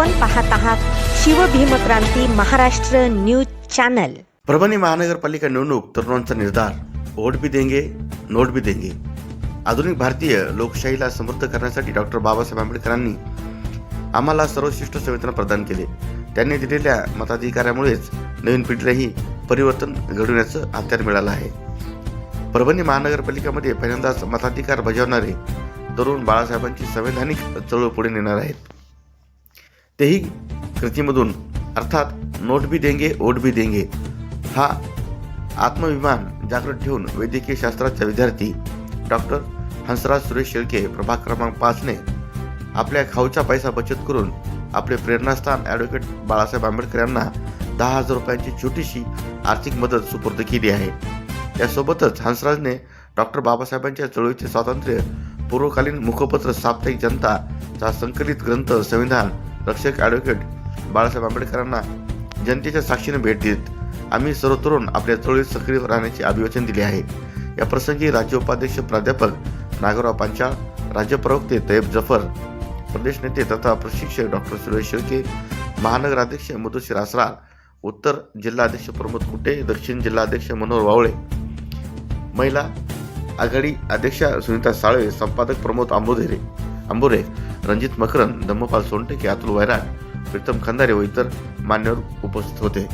आपण पाहत आहात शिवभीमक्रांती महाराष्ट्र न्यूज चॅनल. परभणी महानगरपालिका निवडणूक तरुणांचा निर्धार. वोट भी देंगे नोट भी देंगे. आधुनिक भारतीय लोकशाहीला समृद्ध करण्यासाठी डॉक्टर बाबासाहेब आंबेडकरांनी आम्हाला सर्वश्रेष्ठ संविधान प्रदान केले. त्यांनी दिलेल्या मताधिकारामुळेच नवीन पिढीलाही परिवर्तन घडवण्याचं हत्यार मिळालं आहे. परभणी महानगरपालिकेमध्ये पहिल्यांदाच मताधिकार बजावणारे तरुण बाळासाहेबांची संवैधानिक चळवळ पुढे नेणार आहेत. तेही कृतीमधून. अर्थात नोट भी देंगे ओट भी देंगे. हा आत्मविमान जागृत ठेवून वैद्यकीय शास्त्राचे विद्यार्थी डॉक्टर हंसराज सुरेश शेळके प्रभाग क्रमांक पाचने आपल्या खाऊचा पैसा बचत करून आपले प्रेरणास्थान ॲडव्होकेट बाळासाहेब आंबेडकर यांना दहा हजार रुपयांची छोटीशी आर्थिक मदत सुपूर्द केली आहे. यासोबतच हंसराजने डॉक्टर बाबासाहेबांच्या चळवळीचे स्वातंत्र्य पूर्वकालीन मुखपत्र साप्ताहिक जनताचा संकलित ग्रंथ संविधान रक्षक ॲडव्होकेट बाळासाहेब आंबेडकरांना जनतेच्या साक्षीने भेट देत आम्ही सर्व तरुण आपल्या चळवळीत सक्रिय राहण्याचे अभिवचन दिले आहे. या प्रसंगी राज्य उपाध्यक्ष प्राध्यापक नागराव पांचाळ राज्य प्रवक्ते तैयब जफर प्रदेश नेते तथा प्रशिक्षक डॉक्टर सुरेश शेळके महानगराध्यक्ष मधुशीर आसरार उत्तर जिल्हाध्यक्ष प्रमोद कुटे दक्षिण जिल्हाध्यक्ष मनोहर वावळे महिला आघाडी अध्यक्षा सुनीता साळवे संपादक प्रमोद आंबोधेरे आंबोरे रणजित मकरन धम्मपाल सोनटेके अतुल वैराट प्रीतम खंदारे व इतर मान्यवर उपस्थित होते.